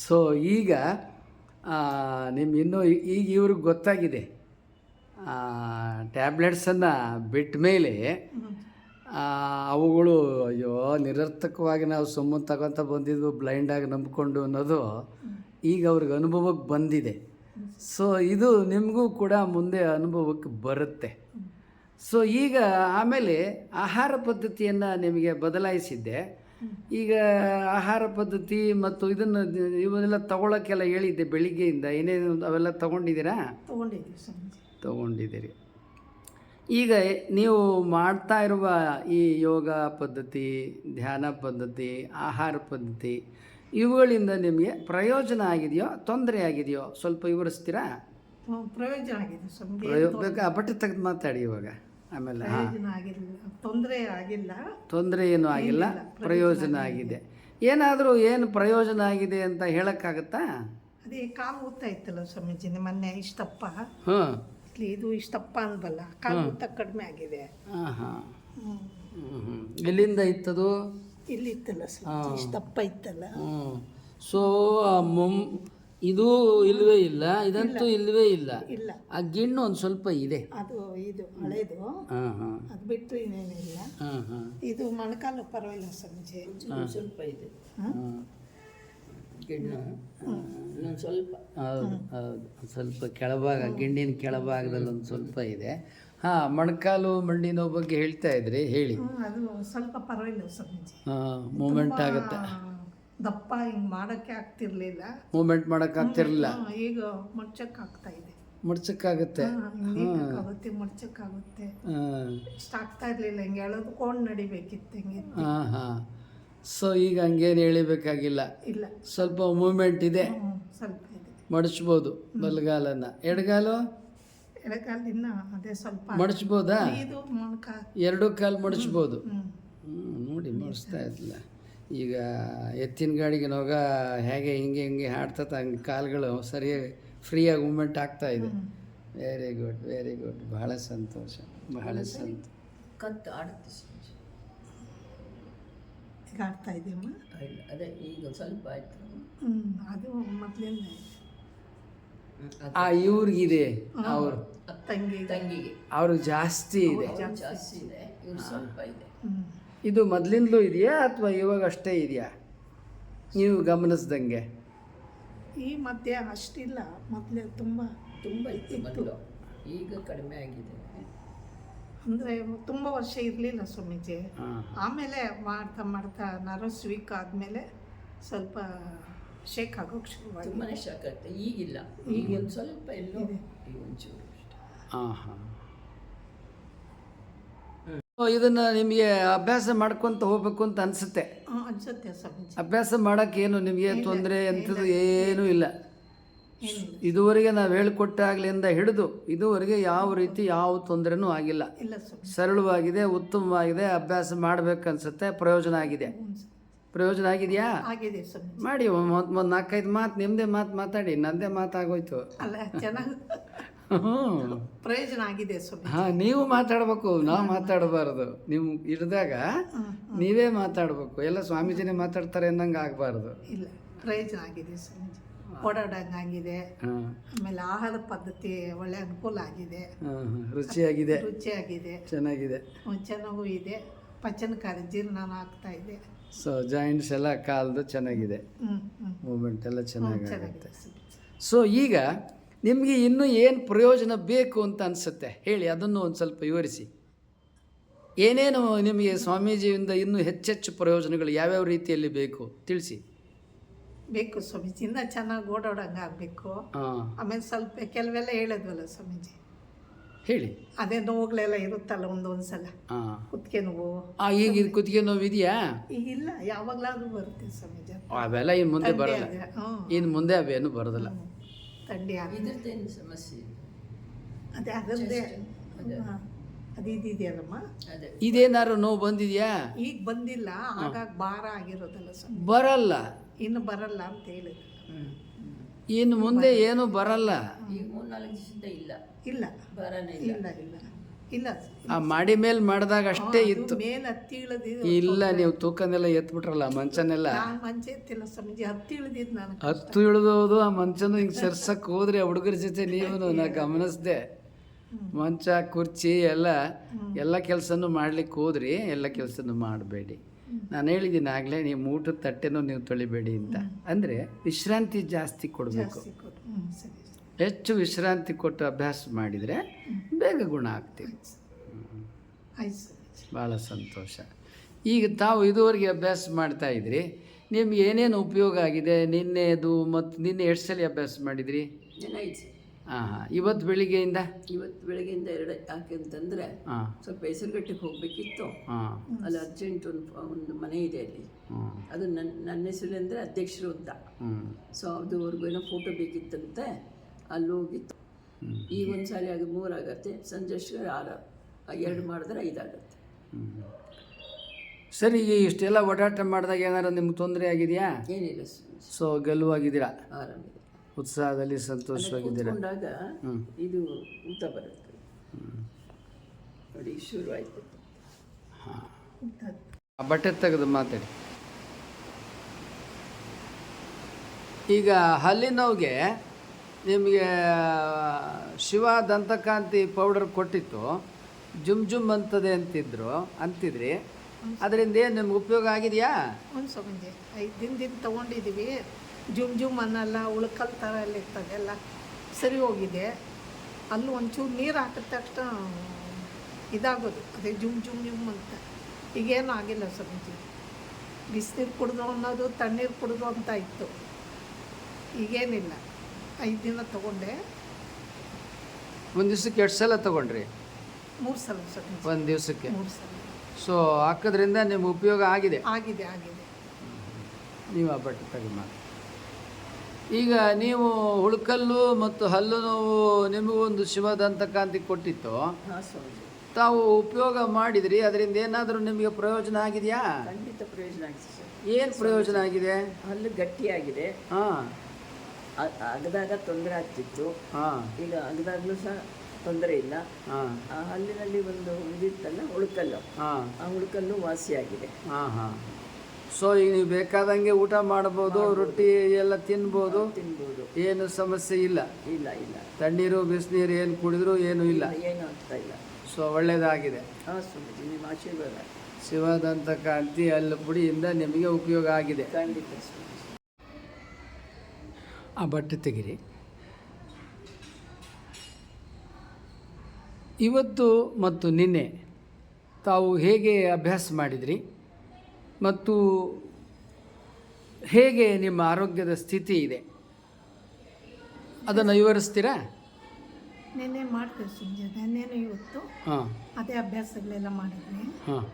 ಸೊ ಈಗ ನಿಮ್ಮ ಇನ್ನೂ ಈಗ ಇವ್ರಿಗೆ ಗೊತ್ತಾಗಿದೆ. ಟ್ಯಾಬ್ಲೆಟ್ಸನ್ನು ಬಿಟ್ಟ ಮೇಲೆ ಅವುಗಳು ಅಯ್ಯೋ ನಿರರ್ಥಕವಾಗಿ ನಾವು ಸುಮ್ಮನೆ ತಗೊತ ಬಂದಿದ್ವು ಬ್ಲೈಂಡಾಗಿ ನಂಬಿಕೊಂಡು ಅನ್ನೋದು ಈಗ ಅವ್ರಿಗೆ ಅನುಭವಕ್ಕೆ ಬಂದಿದೆ. ಸೊ ಇದು ನಿಮಗೂ ಕೂಡ ಮುಂದೆ ಅನುಭವಕ್ಕೆ ಬರುತ್ತೆ. ಸೊ ಈಗ ಆಮೇಲೆ ಆಹಾರ ಪದ್ಧತಿಯನ್ನು ನಿಮಗೆ ಬದಲಾಯಿಸಿದ್ದೆ. ಈಗ ಆಹಾರ ಪದ್ಧತಿ ಮತ್ತು ಇದನ್ನು ಇವನ್ನೆಲ್ಲ ತಗೊಳ್ಳೋಕ್ಕೆಲ್ಲ ಹೇಳಿದ್ದೆ ಬೆಳಿಗ್ಗೆಯಿಂದ. ಏನೇನು ಅವೆಲ್ಲ ತಗೊಂಡಿದ್ದೀರಾ? ತಗೊಂಡಿದ್ದೀರಿ. ಈಗ ನೀವು ಮಾಡ್ತಾ ಇರುವ ಈ ಯೋಗ ಪದ್ಧತಿ ಧ್ಯಾನ ಪದ್ಧತಿ ಆಹಾರ ಪದ್ಧತಿ ಇವುಗಳಿಂದ ನಿಮಗೆ ಪ್ರಯೋಜನ ಆಗಿದೆಯೋ ತೊಂದರೆ ಆಗಿದೆಯೋ ಸ್ವಲ್ಪ ವಿವರಿಸ್ತೀರಾ? ಪ್ರಯೋಜನ ಆಗಿದೆ ಸ್ವಲ್ಪ ಬಟ್ಟೆ ತೆಗೆದು ಮಾತಾಡಿ ಇವಾಗ. ಆಮೇಲೆ ತೊಂದರೆ ಆಗಿಲ್ಲ. ತೊಂದರೆ ಏನೂ ಆಗಿಲ್ಲ. ಪ್ರಯೋಜನ ಆಗಿದೆ. ಏನಾದರೂ ಏನು ಪ್ರಯೋಜನ ಆಗಿದೆ ಅಂತ ಹೇಳೋಕ್ಕಾಗತ್ತಾ? ಅದೇ ಕಾಲು ಊತ ಇತ್ತಲ್ಲ ಸ್ವಾಮೀಜಿ ಮೊನ್ನೆ ಇಷ್ಟಪ್ಪ. ಹಾಂ ಇಲ್ಲಿ ಇದು ಇಷ್ಟಪ್ಪ ಅನ್ಬಲ್ಲ ಕಾಲು ಊತ ಕಡಿಮೆ ಆಗಿದೆ. ಹಾಂ ಹಾಂ. ಎಲ್ಲಿಂದ ಇತ್ತದು? ಇಲ್ಲಿ ಇತ್ತಲ್ಲ ಸ್ವಾಮೀಜಿ ಇಷ್ಟಪ್ಪ ಇತ್ತಲ್ಲ. ಹ್ಞೂ ಸೊ ಮೊಮ್ ಇದು ಇಲ್ವೇ ಇಲ್ಲ ಇದಂತೂ ಇಲ್ವೇ ಇಲ್ಲ. ಇಲ್ಲ. ಆ ಗಿಣ್ಣು ಒಂದು ಸ್ವಲ್ಪ ಇದೆ. ಅದು ಇದು ಹಳೇದು. ಹಾಂ ಹಾಂ. ಅದು ಬಿಟ್ಟು ಇನ್ನೇನಿಲ್ಲ. ಹಾಂ ಹಾಂ. ಇದು ಮೊಣಕಾಲು ಪರವಾಗಿಲ್ಲ ಸಂಜೆ ಸ್ವಲ್ಪ ಇದೆ. ಹಾಂ ಗಿಣ್ಣು ಇನ್ನೊಂದು ಸ್ವಲ್ಪ ಹೌದು ಹೌದು ಸ್ವಲ್ಪ ಕೆಳಭಾಗ ಗಿಂಡಿನ ಕೆಳಭಾಗದಲ್ಲಿ ಒಂದು ಸ್ವಲ್ಪ ಇದೆ. ಹಾ ಮೊಣಕಾಲು ಮಂಡಿ ನೋವು ಬಗ್ಗೆ ಹೇಳ್ತಾ ಇದ್ರಿ ಹೇಳಿ. ಅದು ಸ್ವಲ್ಪ ಪರವಾಗಿಲ್ಲ ಸ್ವಾಮೀಜಿ ಹಾಂ ಮೂಮೆಂಟ್ ಆಗುತ್ತೆ. ದಪ್ಪ ಹಿಂಗ್ ಮಾಡಕ್ಕೆ ಆಗ್ತಿರ್ಲಿಲ್ಲ. ಮೂಮೆಂಟ್ ಮಾಡಕ್ ಆಗ್ತಿರ್ಲಿಲ್ಲ. ಈಗ ಮುಚ್ಚಕ್ ಆಗ್ತಾ ಇದೆ. ಮುಡ್ಸಕ್ಕಾಗುತ್ತೆ ಆಗುತ್ತೆ ಮಡ್ಚಕ್ಕಾಗುತ್ತೆ. ಹಾಂ. ಇಷ್ಟ ಆಗ್ತಾ ಇರ್ಲಿಲ್ಲ ಹಿಂಗೆ ಎಳೆದುಕೊಂಡು ನಡಿಬೇಕಿತ್ತು ಹಿಂಗೆ ಹಾ ಹಾಂ. ಸೊ ಈಗ ಹಂಗೇನು ಎಳಿಬೇಕಾಗಿಲ್ಲ ಇಲ್ಲ. ಸ್ವಲ್ಪ ಮೂಮೆಂಟ್ ಇದೆ. ಸ್ವಲ್ಪ ಇದೆ. ಮಡಚ್ಬೋದು ಬಲಗಾಲನ್ನ. ಎಡಗಾಲು? ಎಡಗಾಲಿನ ಅದೇ ಸ್ವಲ್ಪ. ಮಡಚ್ಬೋದಾ? ಇದು ಮೊಣಕ. ಎರಡು ಕಾಲು ಮಡಚ್ಬೋದು. ನೋಡಿ ಮಡಿಸ್ತಾ ಇದ್ದಿಲ್ಲ ಈಗ ಎತ್ತಿನ ಗಾಡಿಗೆ ನೋಗ ಹೇಗೆ ಹಿಂಗೆ ಹಿಂಗೆ ಹಾಡ್ತತ ಹಂಗೆ ಕಾಲುಗಳು ಸರಿಯಾಗಿ ಫ್ರೀಯಾಗಿ ಮೂಮೆಂಟ್ ಆಗ್ತಾ ಇದೆ. ವೆರಿ ಗುಡ್ ವೆರಿ ಗುಡ್ ಬಹಳ ಸಂತೋಷ ಬಹಳ ಸಂತೋಷ. ಕತ್ತು ಆಡುತ್ತೆ ಆಡ್ತಾ ಇದೆಯಮ್ಮ ಅದೇ ಈಗ ಸ್ವಲ್ಪ ಆಯ್ತು. ಅದು ಮೊದ್ಲಿಂದ ಇದೆ. ಆ ಇವ್ರಿಗಿದೆ ಅವ್ರು. ತಂಗಿ ತಂಗಿಗೆ. ಅವರು ಜಾಸ್ತಿ ಇದೆ? ಜಾಸ್ತಿ ಇದೆ. ಇವ್ರು ಸ್ವಲ್ಪ ಇದೆ. ಇದು ಮೊದಲಿಂದಲೂ ಇದೆಯಾ ಅಥವಾ ಇವಾಗ ಅಷ್ಟೇ ಇದೆಯಾ? ನೀವು ಗಮನಿಸ್ದಂಗೆ. ಈ ಮಧ್ಯೆ ಅಷ್ಟಿಲ್ಲ. ಮೊದಲೇ ತುಂಬ ತುಂಬ ಇತ್ತು. ಮೊದಲು. ಈಗ ಕಡಿಮೆ ಆಗಿದೆ. ಅಂದರೆ ತುಂಬ ವರ್ಷ ಇರಲಿಲ್ಲ ಸ್ವಾಮೀಜಿ. ಆಮೇಲೆ ಮಾಡ್ತಾ ಮಾಡ್ತಾ ನರ್ವಸ್ ವೀಕ್ ಆದಮೇಲೆ ಸ್ವಲ್ಪ ಶೇಕ್ ಆಗೋಕೆ ಶುರು ತುಂಬಾ ಶಾಕ್ ಆಗುತ್ತೆ ಈಗಿಲ್ಲ. ಈಗ ಒಂದು ಸ್ವಲ್ಪ ಎಲ್ಲೋ ಒಂಚೂರು ಅಷ್ಟೇ. ಹಾಂ ಹಾಂ. ಇದನ್ನು ನಿಮಗೆ ಅಭ್ಯಾಸ ಮಾಡ್ಕೊತ ಹೋಗ್ಬೇಕು ಅಂತ ಅನಿಸುತ್ತೆ. ಅನ್ಸುತ್ತೆ ಸ್ವಾಮೀಜಿ. ಅಭ್ಯಾಸ ಮಾಡೋಕ್ಕೇನು ನಿಮಗೆ ತೊಂದರೆ ಅಂತದ್ದು ಏನೂ ಇಲ್ಲ. ಇದುವರೆಗೆ ನಾವು ಹೇಳ್ಕೊಟ್ಟಾಗ್ಲಿಂದ ಹಿಡಿದು ಇದುವರೆಗೆ ಯಾವ ರೀತಿ ಯಾವ ತೊಂದರೆನೂ ಆಗಿಲ್ಲ. ಸರಳವಾಗಿದೆ ಉತ್ತಮವಾಗಿದೆ ಅಭ್ಯಾಸ ಮಾಡ್ಬೇಕನ್ಸುತ್ತೆ ಪ್ರಯೋಜನ ಆಗಿದೆ. ಪ್ರಯೋಜನ ಆಗಿದೆಯಾ? ಮಾಡಿ ಒಂದು ಒಂದು ನಾಲ್ಕೈದು ಮಾತು ನಿಮ್ಮದೇ ಮಾತು ಮಾತಾಡಿ ನನ್ನದೇ ಮಾತಾಗೋಯ್ತು. ಹ್ಞೂ. ಪ್ರಯೋಜನ ಆಗಿದೆ ಹಾ ಹಾಂ ನೀವು ಮಾತಾಡಬೇಕು ನಾವು ಮಾತಾಡಬಾರ್ದು. ನೀವು ಹಿಡ್ದಾಗ ನೀವೇ ಮಾತಾಡಬೇಕು. ಎಲ್ಲ ಸ್ವಾಮೀಜಿನೇ ಮಾತಾಡ್ತಾರೆ ಅನ್ನಂಗೆ ಆಗಬಾರ್ದು. ಇಲ್ಲ ಪ್ರಯೋಜನ ಆಗಿದೆ ಸ್ವಾಮೀಜಿ ಓಡಾಡಂಗಾಗಿದೆ. ಆಮೇಲೆ ಆಹಾರ ಪದ್ಧತಿ ಒಳ್ಳೆ ಅನುಕೂಲ ಆಗಿದೆ. ರುಚಿಯಾಗಿದೆ. ರುಚಿಯಾಗಿದೆ. ಚೆನ್ನಾಗಿದೆ. ಚೆನ್ನಾಗೂ ಇದೆ. ಪಚನಕಾರಿ ಜೀರ್ಣ ಆಗ್ತಾ ಇದೆ. ಸೊ ಜಾಯಿಂಟ್ಸ್ ಎಲ್ಲ ಕಾಲ್ದು ಚೆನ್ನಾಗಿದೆ. ಮೂಮೆಂಟ್ ಎಲ್ಲ ಚೆನ್ನಾಗಾಗುತ್ತೆ. ಚೆನ್ನಾಗಿದೆ. ಸೊ ಈಗ ನಿಮಗೆ ಇನ್ನೂ ಏನು ಪ್ರಯೋಜನ ಬೇಕು ಅಂತ ಅನಿಸುತ್ತೆ? ಹೇಳಿ ಅದನ್ನು ಒಂದು ಸ್ವಲ್ಪ ವಿವರಿಸಿ. ಏನೇನು ನಿಮಗೆ ಸ್ವಾಮೀಜಿಯಿಂದ ಇನ್ನೂ ಹೆಚ್ಚೆಚ್ಚು ಪ್ರಯೋಜನಗಳು ಯಾವ್ಯಾವ ರೀತಿಯಲ್ಲಿ ಬೇಕು? ತಿಳಿಸಿ. ಬೇಕು ಸ್ವಾಮೀಜಿ. ಇನ್ನ ಚೆನ್ನಾಗಿ ಓಡಾಡಂಗೆ ಆಗಬೇಕು. ಹಾಂ. ಆಮೇಲೆ ಸ್ವಲ್ಪ ಕೆಲವೆಲ್ಲ ಹೇಳಿದ್ವಲ್ಲ ಸ್ವಾಮೀಜಿ. ಹೇಳಿ. ಅದೇ ನೋವುಗಳೆಲ್ಲ ಇರುತ್ತಲ್ಲ ಒಂದೊಂದು ಸಲ ಹಾಂ. ಕುತ್ತಿಗೆ ನೋವು. ಆ ಈಗ ಇದು ಕುತ್ತಿಗೆ ನೋವು ಇದೆಯಾ ಈಗ ಇಲ್ಲ ಯಾವಾಗಲಾದ್ರೂ ಬರುತ್ತೆ ಸ್ವಾಮೀಜಿ. ಅವೆಲ್ಲ ಇನ್ನು ಮುಂದೆ ಥಂಡಿ ಬರಲ್ಲ. ಆದ್ರೆ, ಹ್ಮ್. ಇನ್ನು ಮುಂದೆ ಅವೇನು ಬರೋದಿಲ್ಲ. ತಂಡಿ ಥಂಡಿ ಇದ್ರದ್ದೇನು ಸಮಸ್ಯೆ? ಇಲ್ಲ. ಅದೇ ಅದರದ್ದೇ. ಅದೇ. ಅದು ಇದಿದೆಯಲ್ಲಮ್ಮ ಅದೇ. ಇದೇನಾದ್ರು ನೋವು ಬಂದಿದೆಯಾ? ಈಗ ಬಂದಿಲ್ಲ ಆಗಾಗ ಭಾರ ಆಗಿರೋದಲ್ಲ ಸ್ವಾಮಿ ಬರಲ್ಲ. ಇನ್ನು ಬರಲ್ಲ ಅಂತ ಹೇಳಿದ್ರು ಇನ್ನು ಮುಂದೆ ಏನು ಬರಲ್ಲ? ಈಗ ದಿವಸದಿಂದ ಇಲ್ಲ. ಇಲ್ಲ. ಬರನೇ ಇಲ್ಲ. ಇಲ್ಲ ಇಲ್ಲ. ಇಲ್ಲ. ಆ ಮಾಡಿ ಮೇಲೆ ಮಾಡಿದಾಗ ಅಷ್ಟೇ ಇತ್ತು. ಮೇಲೆ ಹತ್ತಿ ಇಳಿದಿದ್ದು ಇಲ್ಲ ನೀವು ತೂಕನೆಲ್ಲ ಎತ್ಬಿಟ್ರಲ್ಲ ಮಂಚನೆಲ್ಲ? ನಾನು ಮಂಚ ಎತ್ತಿಲ್ಲ ಸ್ವಾಮೀಜಿ ಹತ್ತಿ ಇಳಿದಿದ್ದು ನಾನು ಹತ್ತು ಇಳಿದೋದು ಆ ಮಂಚನ ಹಿಂಗೆ ಸರ್ಸಕ್ಕೆ ಹೋದ್ರೆ ಆ ಹುಡುಗರ ಜೊತೆ ನೀವು ನಾ ಗಮನಿಸ್ದೆ. ಮಂಚ ಕುರ್ಚಿ ಎಲ್ಲ ಎಲ್ಲ ಕೆಲಸನೂ ಮಾಡ್ಲಿಕ್ಕೆ ಹೋದ್ರಿ ಎಲ್ಲ ಕೆಲಸನೂ ಮಾಡಬೇಡಿ. ನಾನು ಹೇಳಿದ್ದೀನಿ ಆಗಲೇ ನೀವು ಊಟದ ತಟ್ಟೆನೂ ನೀವು ತೊಳಿಬೇಡಿ ಅಂತ. ಅಂದರೆ ವಿಶ್ರಾಂತಿ ಜಾಸ್ತಿ ಕೊಡಬೇಕು. ಹೆಚ್ಚು ವಿಶ್ರಾಂತಿ ಕೊಟ್ಟು ಅಭ್ಯಾಸ ಮಾಡಿದರೆ ಬೇಗ ಗುಣ ಆಗ್ತೀವಿ. ಭಾಳ ಸಂತೋಷ. ಈಗ ತಾವು ಇದುವರೆಗೆ ಅಭ್ಯಾಸ ಮಾಡ್ತಾ ಇದ್ರಿ. ನಿಮ್ಗೆ ಏನೇನು ಉಪಯೋಗ ಆಗಿದೆ? ನಿನ್ನೆದು ಮತ್ತು ನಿನ್ನೆ ಎಷ್ಟು ಸಲ ಅಭ್ಯಾಸ ಮಾಡಿದ್ರಿ? ಹಾಂ ಹಾಂ ಇವತ್ತು ಬೆಳಿಗ್ಗೆಯಿಂದ? ಇವತ್ತು ಬೆಳಗ್ಗೆಯಿಂದ ಎರಡು ಯಾಕೆ ಅಂತಂದರೆ ಹಾಂ ಸ್ವಲ್ಪ ಹೆಸರುಗಟ್ಟಿಗೆ ಹೋಗಬೇಕಿತ್ತು. ಹಾಂ ಅಲ್ಲಿ ಅರ್ಜೆಂಟ್ ಒಂದು ಒಂದು ಮನೆ ಇದೆ ಅಲ್ಲಿ. ಅದು ನನ್ನ ನನ್ನ ಹೆಸರು ಅಂದರೆ ಅಧ್ಯಕ್ಷರು ಅಂತ. ಸೊ ಅದುವರೆಗೂ ಏನೋ ಫೋಟೋ ಬೇಕಿತ್ತಂತೆ. ಅಲ್ಲಿ ಹೋಗಿತ್ತು. ಈಗ ಒಂದು ಸಾರಿ ಆಗ ಮೂರಾಗತ್ತೆ ಸಂಜೆ ಅಷ್ಟಿಗೆ ಆರು ಎರಡು ಮಾಡಿದ್ರೆ ಐದಾಗತ್ತೆ ಸರಿ ಈಗ ಇಷ್ಟೆಲ್ಲ ಓಡಾಟ ಮಾಡಿದಾಗ ಏನಾರು ನಿಮ್ಗೆ ತೊಂದರೆ ಆಗಿದೆಯಾ? ಏನಿಲ್ಲ. ಸೊ ಗೆಲುವಾಗಿದ್ದೀರಾ? ಆರಾಮಿದೆ ಉತ್ಸಾಹದಲ್ಲಿ ಸಂತೋಷವಾಗಿದ್ದೀರ? ಕೂತ್ಕೊಂಡಾಗ ಇದು ಊತ ಬರುತ್ತೆ. ನೋಡಿ ಆ ಬಟ್ಟೆ ತೆಗೆದು ಮಾತಾಡಿ. ಈಗ ಹಲ್ಲಿ ನೋವಿಗೆ ನಿಮಗೆ ಶಿವ ದಂತಕಾಂತಿ ಪೌಡರ್ ಕೊಟ್ಟಿತ್ತು. ಜುಮ್ ಜುಮ್ ಅಂತದೆ ಅಂತಿದ್ರು ಅಂತಿದ್ರಿ. ಅದರಿಂದ ಏನು ನಿಮ್ಗೆ ಉಪಯೋಗ ಆಗಿದೆಯಾ? ಒಂದು ಸ್ವಲ್ಪ ಐದು ದಿನದಿಂದ ತೊಗೊಂಡಿದ್ದೀವಿ ಜುಮ್ ಜುಮ್ ಅನ್ನಲ್ಲ ಉಳ್ಕಲ್ ಥರ ಎಲ್ಲ ಇರ್ತದೆ ಎಲ್ಲ ಸರಿ ಹೋಗಿದೆ. ಅಲ್ಲಿ ಒಂಚೂರು ನೀರು ಹಾಕಿದ ತಕ್ಷಣ ಇದಾಗೋದು ಅದೇ ಜುಮ್ ಜುಮ್ ಜುಮ್ ಅಂತ. ಈಗೇನು ಆಗಿಲ್ಲ ಸ್ವಾಮೀಜಿ. ಬಿಸಿನೀರು ಕುಡಿದು ಅನ್ನೋದು ತಣ್ಣೀರು ಕುಡಿದು ಅಂತ ಇತ್ತು. ಈಗೇನಿಲ್ಲ. ಐದು ದಿನ ತೊಗೊಂಡೆ. ಒಂದು ದಿವ್ಸಕ್ಕೆ ಎಷ್ಟು ಸಲ ತೊಗೊಂಡ್ರಿ? ಮೂರು ಸಲ ಸ್ವಾಮೀಜಿ. ಒಂದು ದಿವಸಕ್ಕೆ? ಮೂರು ಸಲ. ಸೊ ಹಾಕೋದ್ರಿಂದ ನಿಮ್ಗೆ ಉಪಯೋಗ ಆಗಿದೆ? ಆಗಿದೆ ಆಗಿದೆ. ನೀವು ಆ ಬಟ್ಟೆ ತೆಗೆದು ಮಾಡಿ ಈಗ ನೀವು ಹುಳುಕಲ್ಲು ಮತ್ತು ಹಲ್ಲು ನೋವು ನಿಮಗೊಂದು ಒಂದು ಶಿವದಂತ ದಂತಕಾಂತಿ ಕೊಟ್ಟಿತ್ತು. ತಾವು ಉಪಯೋಗ ಮಾಡಿದ್ರಿ ಅದರಿಂದ ಏನಾದರೂ ನಿಮಗೆ ಪ್ರಯೋಜನ ಆಗಿದೆಯಾ? ಖಂಡಿತ ಪ್ರಯೋಜನ ಆಗಿದೆ ಸರ್. ಏನು ಪ್ರಯೋಜನ ಆಗಿದೆ? ಹಲ್ಲು ಗಟ್ಟಿಯಾಗಿದೆ. ಹಾಂ. ಅಗದಾಗ ತೊಂದರೆ ಆಗ್ತಿತ್ತು. ಹಾಂ. ಈಗ ಅಗದಾಗಲೂ ಸಹ ತೊಂದರೆ ಇಲ್ಲ. ಹಲ್ಲಿನಲ್ಲಿ ಒಂದು ಇದಿತ್ತಲ್ಲ ಹುಳುಕಲ್ಲು ಹಾಂ. ಆ ಹುಳುಕಲ್ಲು ವಾಸಿಯಾಗಿದೆ. ಹಾಂ ಹಾಂ. ಸೊ ಈಗ ನೀವು ಬೇಕಾದಂಗೆ ಊಟ ಮಾಡ್ಬೋದು ರೊಟ್ಟಿ ಎಲ್ಲ ತಿನ್ಬೋದು. ತಿನ್ಬೋದು ಏನು ಸಮಸ್ಯೆ ಇಲ್ಲ. ಇಲ್ಲ ಇಲ್ಲ. ತಣ್ಣೀರು ಬಿಸಿನೀರು ಏನು ಕುಡಿದ್ರು ಏನೂ ಇಲ್ಲ. ಏನು ಆಗ್ತಾ ಇಲ್ಲ. ಸೊ ಒಳ್ಳೇದಾಗಿದೆ. ಹಾಂ ಸ್ವಾಮೀಜಿ ನಿಮ್ಮ ಆಶೀರ್ವಾದ. ಶಿವದಂತಕಾಂತಿ ಅಲ್ಲಿ ಪುಡಿಯಿಂದ ನಿಮಗೆ ಉಪಯೋಗ ಆಗಿದೆ. ಖಂಡಿತ ಸ್ವಾಮೀಜಿ. ಆ ಬಟ್ಟೆ ತೆಗಿರಿ. ಇವತ್ತು ಮತ್ತು ನಿನ್ನೆ ತಾವು ಹೇಗೆ ಅಭ್ಯಾಸ ಮಾಡಿದ್ರಿ? ಮತ್ತು ಹೇಗೆ ನಿಮ್ಮ ಆರೋಗ್ಯದ ಸ್ಥಿತಿ ಇದೆ? ಅದನ್ನು ವಿವರಿಸ್ತೀರಾ? ನಿನ್ನೆ ಮಾಡ್ತೀವಿ ಸಂಜೆ. ನೆನ್ನೆನೂ ಇವತ್ತು ಹಾಂ. ಅದೇ ಅಭ್ಯಾಸಗಳೆಲ್ಲ ಮಾಡಿದ್ವಿ. ಹಾಂ.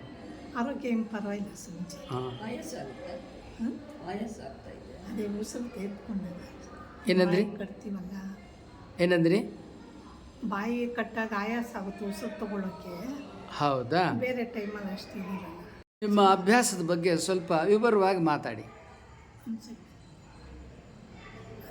ಆರೋಗ್ಯ ಏನು ಪರವಾಗಿಲ್ಲ ಸಂಜೆ. ಹಾಂ. ಆಯಾಸ ಆಗುತ್ತೆ ಹ್ಮ್? ಆಯಾಸ ಆಗ್ತಾ ಇದೆ. ಅದೇ ಉಸಿರು ತೆಗೆದುಕೊಂಡಾಗ ಏನಂದ್ರಿ? ಕಟ್ತೀವಲ್ಲ? ಏನಂದ್ರಿ? ಬಾಯಿ ಕಟ್ಟಾಗ ಆಯಾಸ ಆಗುತ್ತೆ ಉಸಿರು ತಗೊಳ್ಳೋಕ್ಕೆ ಹೌದಾ? ಬೇರೆ ಟೈಮಲ್ಲಿ ಅಷ್ಟು ನಿಮ್ಮ ಅಭ್ಯಾಸದ ಬಗ್ಗೆ ಸ್ವಲ್ಪ ವಿವರವಾಗಿ ಮಾತಾಡಿ.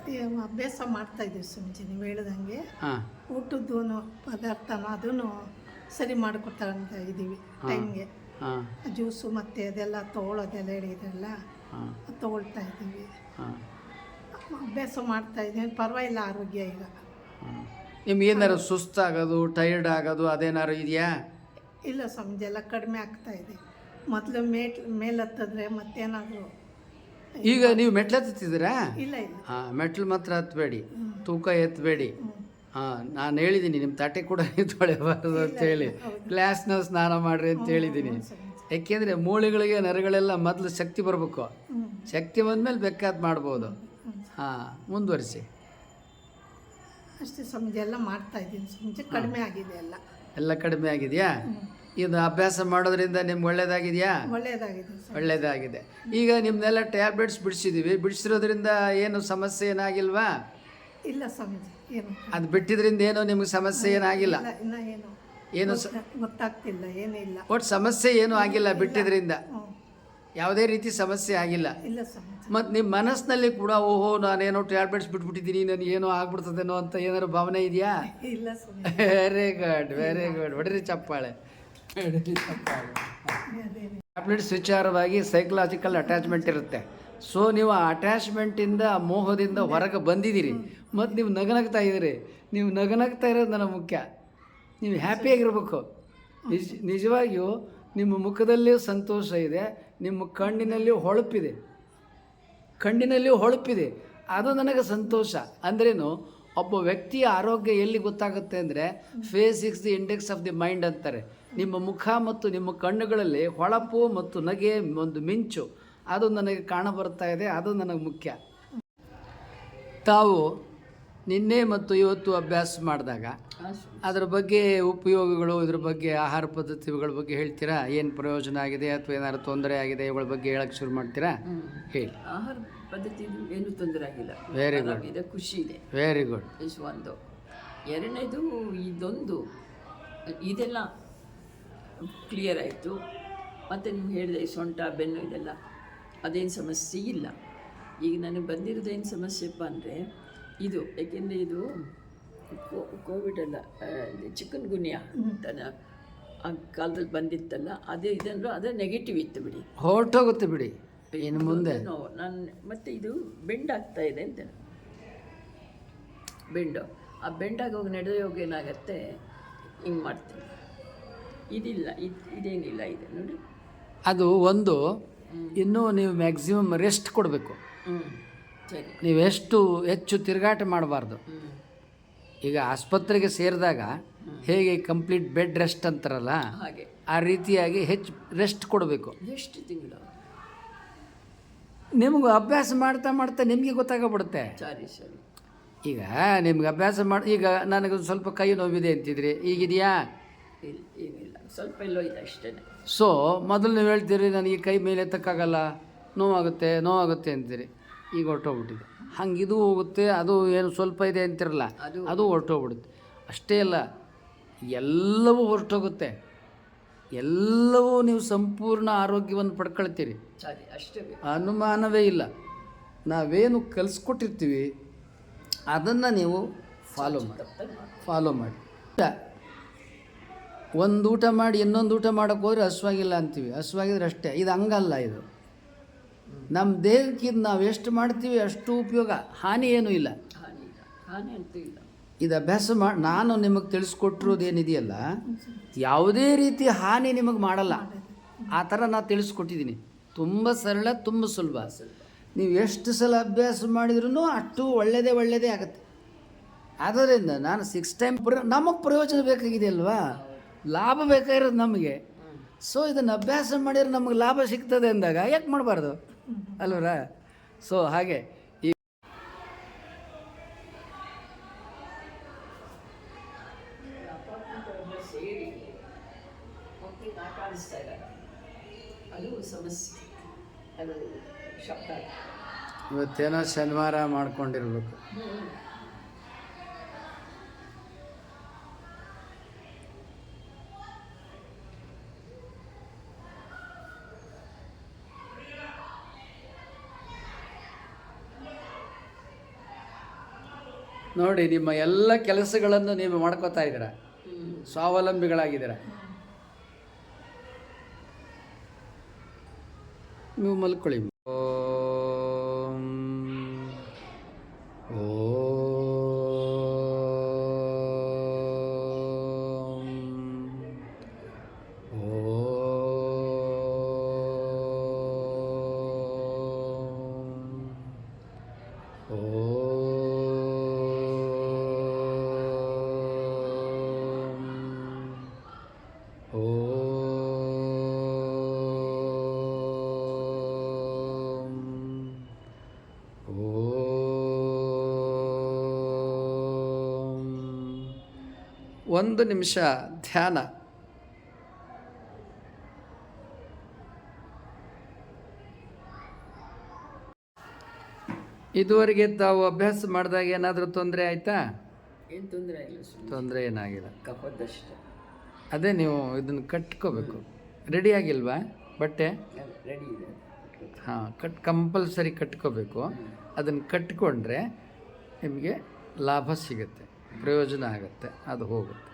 ಅದೇ ಅಭ್ಯಾಸ ಮಾಡ್ತಾ ಇದ್ದೀವಿ ಸ್ವಾಮೀಜಿ ನೀವು ಹೇಳ್ದಂಗೆ. ಹಾಂ. ಊಟದ್ದು ಪದಾರ್ಥನ ಅದನ್ನು ಸರಿ ಅಂತ ಇದ್ದೀವಿ ಟೈಮ್ಗೆ. ಹಾಂ. ಜ್ಯೂಸು ಮತ್ತು ಅದೆಲ್ಲ ತೊಗೊಳೋದೆಲ್ಲ ಹೇಳಿದ್ರಲ್ಲ ತಗೊಳ್ತಾ ಅದು ತೊಗೊಳ್ತಾ ಇದ್ದೀವಿ. ಹಾಂ. ಅಭ್ಯಾಸ ಮಾಡ್ತಾ ಇದ್ದೀವಿ ಪರವಾಗಿಲ್ಲ ಆರೋಗ್ಯ ಈಗ. ನಿಮ್ಗೇನಾರು ಸುಸ್ತಾಗೋದು ಟೈರ್ಡ್ ಆಗೋದು ಅದೇನಾರು ಇದೆಯಾ? ಇಲ್ಲ ಸ್ವಾಮೀಜಿ ಎಲ್ಲ ಕಡಿಮೆ ಆಗ್ತಾ ಇದೆ. ಮೊದಲು ಮೇಟ್ ಮೇಲೆ ಹತ್ತಿದ್ರೆ ಮತ್ತೇನಾದರೂ ಈಗ ನೀವು ಮೆಟ್ಲು ಹತ್ತಿದ್ದೀರಾ ಇಲ್ಲ ಇಲ್ಲ. ಹಾಂ ಮೆಟ್ಲು ಮಾತ್ರ ಹತ್ತಬೇಡಿ ತೂಕ ಎತ್ತಬೇಡಿ ಹಾಂ ನಾನು ಹೇಳಿದ್ದೀನಿ ನಿಮ್ಮ ತಟ್ಟೆ ಕೂಡ ತೊಳೆಬಾರದು ಅಂತ ಹೇಳಿ. ಗ್ಲಾಸ್ನ ಸ್ನಾನ ಮಾಡ್ರಿ ಅಂತ ಹೇಳಿದ್ದೀನಿ ಯಾಕೆಂದರೆ ಮೂಳೆಗಳಿಗೆ ನರಗಳೆಲ್ಲ ಮೊದಲು ಶಕ್ತಿ ಬರಬೇಕು. ಶಕ್ತಿ ಬಂದಮೇಲೆ ಬೇಕಾದ್ ಮಾಡ್ಬೋದು. ಹಾಂ ಮುಂದುವರಿಸಿ. ಅಷ್ಟೇ ಸ್ವಾಮೀಜಿ ಎಲ್ಲ ಮಾಡ್ತಾ ಇದ್ದೀನಿ. ಸ್ವಾಮೀಜಿ ಕಡಿಮೆ ಆಗಿದೆ ಎಲ್ಲ. ಎಲ್ಲ ಕಡಿಮೆ ಆಗಿದೆಯಾ? ಇದು ಅಭ್ಯಾಸ ಮಾಡೋದ್ರಿಂದ ನಿಮ್ಗೆ ಒಳ್ಳೇದಾಗಿದೆಯಾ? ಒಳ್ಳೆಯದಾಗಿದೆ ಸ್ವಾಮಿ ಒಳ್ಳೇದಾಗಿದೆ. ಈಗ ನಿಮ್ಮನ್ನೆಲ್ಲ ಟ್ಯಾಬ್ಲೆಟ್ಸ್ ಬಿಡಿಸಿದ್ದೀವಿ ಬಿಡಿಸಿರೋದ್ರಿಂದ ಏನು ಸಮಸ್ಯೆ ಏನಾಗಿಲ್ವಾ? ಇಲ್ಲ ಸ್ವಾಮೀಜಿ ಏನು ಅದು ಬಿಟ್ಟಿದ್ರಿಂದ ಏನೋ ನಿಮ್ಗೆ ಸಮಸ್ಯೆ ಏನಾಗಿಲ್ಲ? ಇಲ್ಲ ಏನು. ಏನು ಸ ಗೊತ್ತಾಗ್ತಿಲ್ಲ ಏನಿಲ್ಲ ಒಟ್ಟು ಸಮಸ್ಯೆ ಏನೂ ಆಗಿಲ್ಲ ಬಿಟ್ಟಿದ್ರಿಂದ? ಯಾವುದೇ ರೀತಿ ಸಮಸ್ಯೆ ಆಗಿಲ್ಲ. ಇಲ್ಲ ಸ್ವಾಮೀಜಿ. ಮತ್ತು ನಿಮ್ಮ ಮನಸ್ಸಿನಲ್ಲಿ ಕೂಡ ಓಹೋ ನಾನೇನೋ ಟ್ಯಾಬ್ಲೆಟ್ಸ್ ಬಿಟ್ಬಿಟ್ಟಿದ್ದೀನಿ ನನಗೆ ಏನೋ ಆಗ್ಬಿಡ್ತದೇನೋ ಅಂತ ಏನಾದ್ರು ಭಾವನೆ ಇದೆಯಾ? ಇಲ್ಲ ಸ್ವಾಮಿ ವೆರಿ ಗುಡ್ ವೆರಿ ಗುಡ್ ಹೊಡಿರಿ ಚಪ್ಪಾಳೆ. ಟ್ಯಾಬ್ಲೆಟ್ಸ್ ವಿಚಾರವಾಗಿ ಸೈಕಲಾಜಿಕಲ್ ಅಟ್ಯಾಚ್ಮೆಂಟ್ ಇರುತ್ತೆ. ಸೊ ನೀವು ಆ ಅಟ್ಯಾಚ್ಮೆಂಟಿಂದ ಆ ಮೋಹದಿಂದ ಹೊರಗೆ ಬಂದಿದ್ದೀರಿ. ಮತ್ತು ನೀವು ನಗನಗ್ತಾ ಇದ್ದೀರಿ. ನೀವು ನಗನಗ್ತಾ ಇರೋದು ನನಗೆ ಮುಖ್ಯ. ನೀವು ಹ್ಯಾಪಿಯಾಗಿರ್ಬೇಕು ನಿಜ, ನಿಜವಾಗಿಯೂ ನಿಮ್ಮ ಮುಖದಲ್ಲಿಯೂ ಸಂತೋಷ ಇದೆ. ನಿಮ್ಮ ಕಣ್ಣಿನಲ್ಲಿಯೂ ಹೊಳಪಿದೆ. ಕಣ್ಣಿನಲ್ಲಿಯೂ ಹೊಳಪಿದೆ. ಅದು ನನಗೆ ಸಂತೋಷ. ಅಂದ್ರೇನು, ಒಬ್ಬ ವ್ಯಕ್ತಿಯ ಆರೋಗ್ಯ ಎಲ್ಲಿ ಗೊತ್ತಾಗುತ್ತೆ ಅಂದರೆ face is the index of the mind ಅಂತಾರೆ. ನಿಮ್ಮ ಮುಖ ಮತ್ತು ನಿಮ್ಮ ಕಣ್ಣುಗಳಲ್ಲಿ ಹೊಳಪು ಮತ್ತು ನಗೆ ಒಂದು ಮಿಂಚು. ಅದು ನನಗೆ ಕಾಣಬರ್ತಾ ಇದೆ ಅದು ನನಗೆ ಮುಖ್ಯ. ತಾವು ನಿನ್ನೆ ಮತ್ತು ಇವತ್ತು ಅಭ್ಯಾಸ ಮಾಡಿದಾಗ ಅದರ ಬಗ್ಗೆ ಉಪಯೋಗಗಳು ಇದ್ರ ಬಗ್ಗೆ ಆಹಾರ ಪದ್ಧತಿಗಳ ಬಗ್ಗೆ ಹೇಳ್ತೀರಾ? ಏನು ಪ್ರಯೋಜನ ಆಗಿದೆ ಅಥವಾ ಏನಾದ್ರು ತೊಂದರೆ ಆಗಿದೆ ಇವುಗಳ ಬಗ್ಗೆ ಹೇಳಕ್ಕೆ ಶುರು ಮಾಡ್ತೀರಾ? ಹೇಳಿ. ಆಹಾರ ಪದ್ಧತಿ ಏನು ತೊಂದರೆ ಆಗಿಲ್ಲ. ವೆರಿ ಗುಡ್ ಇದೆ ಖುಷಿ ಇದೆ. ವೆರಿ ಗುಡ್ ಒಂದು ಎರಡನೇದು ಇದೊಂದು ಇದೆಲ್ಲ ಕ್ಲಿಯರ್ ಆಯಿತು. ಮತ್ತು ನೀವು ಹೇಳಿದೆ ಈ ಸೊಂಟ ಬೆನ್ನು ಇದೆಲ್ಲ ಅದೇನು ಸಮಸ್ಯೆ ಇಲ್ಲ. ಈಗ ನನಗೆ ಬಂದಿರೋದೇನು ಸಮಸ್ಯೆಪ್ಪ ಅಂದರೆ ಇದು ಏಕೆಂದರೆ ಇದು ಕೋ- ಕೋವಿಡ್ ಅಲ್ಲ ಚಿಕನ್ ಗುನ್ಯಾ ಆ ಕಾಲದಲ್ಲಿ ಬಂದಿತ್ತಲ್ಲ ಅದೇ ಇದಂದ್ರೆ ಅದೇ ನೆಗೆಟಿವ್ ಇತ್ತು ಬಿಡಿ. ಹೊರಟೋಗುತ್ತೆ ಬಿಡಿ. ಇನ್ನು ಮುಂದೆ. ನೋವು ನಾನು ಮತ್ತೆ ಇದು ಬೆಂಡ್ ಆಗ್ತಾ ಇದೆ ಅಂತ. ಬೆಂಡು ಆ ಬೆಂಡಾಗಿ ಹೋಗಿ ನಡೆಯೋಗಿ ಏನಾಗತ್ತೆ ಹಿಂಗೆ ಮಾಡ್ತೀನಿ. ಇದಿಲ್ಲ ಇದು ಇದೇನಿಲ್ಲ ಇದೆ ನೋಡಿ. ಅದು ಒಂದು ಇನ್ನೂ ನೀವು ಮ್ಯಾಕ್ಸಿಮಮ್ ರೆಸ್ಟ್ ಕೊಡಬೇಕು. ಹ್ಞೂ ಸರಿ. ನೀವು ಎಷ್ಟು ಹೆಚ್ಚು ತಿರುಗಾಟ ಮಾಡಬಾರ್ದು. ಈಗ ಆಸ್ಪತ್ರೆಗೆ ಸೇರಿದಾಗ ಹೇಗೆ ಕಂಪ್ಲೀಟ್ ಬೆಡ್ ರೆಸ್ಟ್ ಅಂತಾರಲ್ಲ ಹಾಗೆ. ಆ ರೀತಿಯಾಗಿ ಹೆಚ್ಚು ರೆಸ್ಟ್ ಕೊಡಬೇಕು. ಎಷ್ಟು ತಿಂಗಳು? ನಿಮ್ಗೆ ಅಭ್ಯಾಸ ಮಾಡ್ತಾ ಮಾಡ್ತಾ ನಿಮಗೆ ಗೊತ್ತಾಗಬಿಡುತ್ತೆ. ಸರಿ ಸರಿ. ಈಗ ನಿಮ್ಗೆ ಅಭ್ಯಾಸ ಮಾಡಿ ಈಗ ನನಗೆ ಸ್ವಲ್ಪ ಕೈ ನೋವಿದೆ ಅಂತಿದ್ರಿ ಈಗಿದೆಯಾ? ಇಲ್ಲ ಏನಿಲ್ಲ. ಸ್ವಲ್ಪ ಎಲ್ಲೋ ಇದೆ ಅಷ್ಟೇ ಸೊ ಮೊದಲು ನೀವು ಹೇಳ್ತೀರಿ ನನಗೆ ಕೈ ಮೇಲೆ ಎತ್ತಕ್ಕಾಗಲ್ಲ. ನೋವಾಗುತ್ತೆ ನೋವಾಗುತ್ತೆ ಅಂತೀರಿ. ಈಗ ಹೊರಟೋಗ್ಬಿಟ್ಟಿದೆ. ಹಂಗೆ ಇದು ಹೋಗುತ್ತೆ ಅದು ಏನು ಸ್ವಲ್ಪ ಇದೆ ಅಂತಿರಲ್ಲ ಅದು ಅದು ಹೊರಟೋಗ್ಬಿಡುತ್ತೆ. ಅಷ್ಟೇ ಅಲ್ಲ ಎಲ್ಲವೂ ಹೊರಟೋಗುತ್ತೆ. ಎಲ್ಲವೂ ನೀವು ಸಂಪೂರ್ಣ ಆರೋಗ್ಯವನ್ನು ಪಡ್ಕೊಳ್ತೀರಿ. ಸರಿ ಅಷ್ಟೇ ಅನುಮಾನವೇ ಇಲ್ಲ. ನಾವೇನು ಕಲಿಸ್ಕೊಟ್ಟಿರ್ತೀವಿ ಅದನ್ನು ನೀವು ಫಾಲೋ ಮಾಡಿ. ಫಾಲೋ ಮಾಡಿ. ಒಂದು ಊಟ ಮಾಡಿ ಇನ್ನೊಂದು ಊಟ ಮಾಡೋಕ್ಕೆ ಹೋದರೆ ಹಸುವಾಗಿಲ್ಲ ಅಂತೀವಿ. ಹಸುವಾಗಿದ್ರೆ ಅಷ್ಟೇ. ಇದು ಹಂಗಲ್ಲ ಇದು. ನಮ್ಮ ದೇಹಕ್ಕಿಂತ ನಾವು ಎಷ್ಟು ಮಾಡ್ತೀವಿ ಅಷ್ಟು ಉಪಯೋಗ. ಹಾನಿ ಏನೂ ಇಲ್ಲ. ಇದು ಅಭ್ಯಾಸ ಮಾಡಿ ನಾನು ನಿಮಗೆ ತಿಳಿಸ್ಕೊಟ್ಟಿರೋದು ಏನಿದೆಯಲ್ಲ ಯಾವುದೇ ರೀತಿ ಹಾನಿ ನಿಮಗೆ ಮಾಡಲ್ಲ. ಆ ಥರ ನಾನು ತಿಳಿಸ್ಕೊಟ್ಟಿದ್ದೀನಿ. ತುಂಬ ಸರಳ ತುಂಬ ಸುಲಭ. ನೀವು ಎಷ್ಟು ಸಲ ಅಭ್ಯಾಸ ಮಾಡಿದ್ರೂ ಅಷ್ಟು ಒಳ್ಳೆಯದೇ ಒಳ್ಳೆಯದೇ ಆಗುತ್ತೆ. ಆದ್ದರಿಂದ ನಾನು ಸಿಕ್ಸ್ ಟೈಮ್ ಪ್ರ ನಮಗೆ ಪ್ರಯೋಜನ ಬೇಕಾಗಿದೆ ಅಲ್ವಾ? ಲಾಭ ಬೇಕಾಗಿರೋದು ನಮಗೆ. ಸೊ ಇದನ್ನು ಅಭ್ಯಾಸ ಮಾಡಿದ್ರೆ ನಮಗೆ ಲಾಭ ಸಿಗ್ತದೆ ಅಂದಾಗ ಯಾಕೆ ಮಾಡಬಾರ್ದು? ಅಲ್ವರ? ಸೊ ಹಾಗೆ. ಈ ಇವತ್ತೇನೋ ಶನಿವಾರ ಮಾಡ್ಕೊಂಡಿರ್ಬೇಕು. ನೋಡಿ ನಿಮ್ಮ ಎಲ್ಲ ಕೆಲಸಗಳನ್ನು ನೀವು ಮಾಡ್ಕೋತಾ ಇದ್ದೀರ? ಸ್ವಾವಲಂಬಿಗಳಾಗಿದ್ದೀರ? ನೀವು ಮಲ್ಕೊಳ್ಳಿ. ಒಂದು ನಿಮಿಷ ಧ್ಯಾನ. ಇದುವರೆಗೆ ತಾವು ಅಭ್ಯಾಸ ಮಾಡಿದಾಗ ಏನಾದರೂ ತೊಂದರೆ ಆಯಿತಾ? ಏನು ತೊಂದರೆ ಆಗಿಲ್ಲ ತೊಂದರೆ ಏನಾಗಿಲ್ಲ. ಕಫದಷ್ಟೇ. ಅದೇ ನೀವು ಇದನ್ನು ಕಟ್ಕೋಬೇಕು. ರೆಡಿ ಆಗಿಲ್ವಾ? ಬಟ್ಟೆ? ರೆಡಿ ಇದೆ. ಹಾಂ ಕಟ್ ಕಂಪಲ್ಸರಿ ಕಟ್ಕೋಬೇಕು. ಅದನ್ನು ಕಟ್ಕೊಂಡ್ರೆ ನಿಮಗೆ ಲಾಭ ಸಿಗುತ್ತೆ. ಪ್ರಯೋಜನ ಆಗುತ್ತೆ ಅದು ಹೋಗುತ್ತೆ.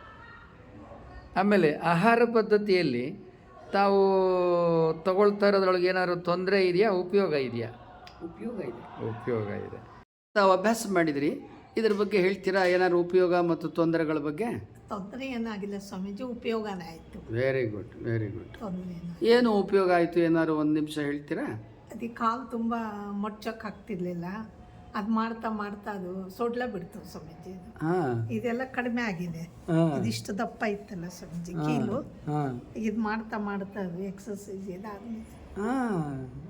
ಆಮೇಲೆ ಆಹಾರ ಪದ್ಧತಿಯಲ್ಲಿ ತಾವು ತಗೊಳ್ತಾ ಇರೋದ್ರೊಳಗೆ ಏನಾದ್ರು ತೊಂದರೆ ಇದೆಯಾ ಉಪಯೋಗ ಇದೆಯಾ? ಉಪಯೋಗ ಇದೆ. ಉಪಯೋಗ ಇದೆ. ತಾವು ಅಭ್ಯಾಸ ಮಾಡಿದಿರಿ ಇದ್ರ ಬಗ್ಗೆ ಹೇಳ್ತೀರಾ ಏನಾದ್ರು ಉಪಯೋಗ ಮತ್ತು ತೊಂದರೆಗಳ ಬಗ್ಗೆ? ತೊಂದರೆ ಏನಾಗಿಲ್ಲ ಸ್ವಾಮೀಜಿ ಉಪಯೋಗನೇ ಆಯಿತು. ವೆರಿ ಗುಡ್ ವೆರಿ ಗುಡ್ ತೊಂದರೆ ಏನು ಉಪಯೋಗ ಆಯಿತು ಏನಾದ್ರು ಒಂದು ನಿಮಿಷ ಹೇಳ್ತೀರಾ? ಅದಕ್ಕೆ ಕಾಲು ತುಂಬ ಮೊಚ್ಚಕ್ಕೆ ಆಗ್ತಿರ್ಲಿಲ್ಲ. ಅದು ಮಾಡ್ತಾ ಮಾಡ್ತಾ ಅದು ಸೊಡ್ಲ ಬಿಡ್ತು ಸ್ವಾಮೀಜಿ ಇದೆಲ್ಲ ಕಡಿಮೆ ಆಗಿದೆ. ಇದಿಷ್ಟು ದಪ್ಪ ಇತ್ತಲ್ಲ ಸ್ವಾಮೀಜಿ ಕೀಲು. ಹಾಂ. ಇದು ಮಾಡ್ತಾ ಮಾಡ್ತಾ ಅದು ಎಕ್ಸಸೈಸ್ ಇದಾದ್ಮೇಲೆ ಹಾಂ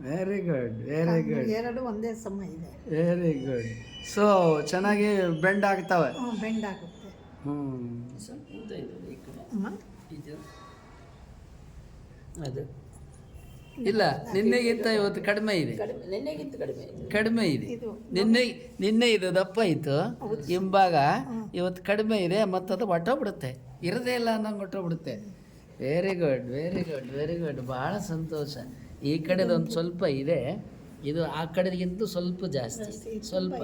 ವೆರಿ ಗುಡ್ ವೆರಿ ಗುಡ್ ಎರಡು ಒಂದೇ ಸಮಯ ಇದೆ. ವೆರಿ ಗುಡ್ ಸೊ ಚೆನ್ನಾಗಿ ಬೆಂಡ್ ಆಗ್ತವೆ. ಬೆಂಡ್ ಆಗುತ್ತೆ. ಹ್ಞೂ ಅದು. ಇಲ್ಲ ನಿನ್ನೆಗಿಂತ ಇವತ್ತು ಕಡಿಮೆ ಇದೆ. ಕಡಿಮೆ ನೆನ್ನೆಗಿಂತ ಕಡಿಮೆ ಇದೆ. ಕಡಿಮೆ ಇದೆ. ಇದು ನಿನ್ನೆ ನಿನ್ನೆ ಇದು ದಪ್ಪ ಇತ್ತು. ಹಿಂಭಾಗ ಇವತ್ತು ಕಡಿಮೆ ಇದೆ ಮತ್ತದು ಅದು ಹೊಟ್ಟೋಗ್ಬಿಡುತ್ತೆ ಇರದೇ ಇಲ್ಲ ಅನ್ನಂಗೆ ಹೊಟ್ಟೋಗ್ಬಿಡುತ್ತೆ very good very good very good ಭಾಳ ಸಂತೋಷ. ಈ ಕಡೆದು ಒಂದು ಸ್ವಲ್ಪ ಇದೆ. ಇದು ಆ ಕಡೆಗಿಂತ ಸ್ವಲ್ಪ ಜಾಸ್ತಿ. ಸ್ವಲ್ಪ.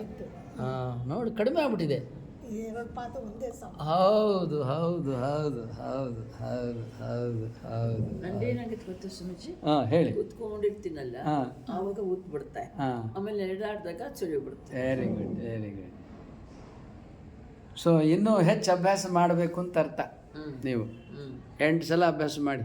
ಹಾಂ ನೋಡಿ ಕಡಿಮೆ ಆಗ್ಬಿಟ್ಟಿದೆ. ಎರಡು ಒಂದೇ ಹೌದು ಹೌದು ಹೌದು ಹೌದು ಹೌದು ಹೌದು ಹೌದು ನಂದೇನಾಗುತ್ತೆ ಗೊತ್ತು ಸುಮಿಜಿ ಹಾಂ ಹೇಳಿ. ಕೂತ್ಕೊಂಡಿರ್ತೀನಲ್ಲ ಹಾಂ. ಆವಾಗ ಊತ್ ಬಿಡುತ್ತೆ ಹಾಂ. ಆಮೇಲೆ ಎರಡಾಡ್ದಾಗ ಚಳಿ ಬಿಡುತ್ತೆ. Very good very good so ಇನ್ನೂ ಹೆಚ್ಚು ಅಭ್ಯಾಸ ಮಾಡಬೇಕು ಅಂತ ಅರ್ಥ. ಹ್ಞೂ ನೀವು. ಹ್ಞೂ ಎಂಟು ಸಲ ಅಭ್ಯಾಸ ಮಾಡಿ.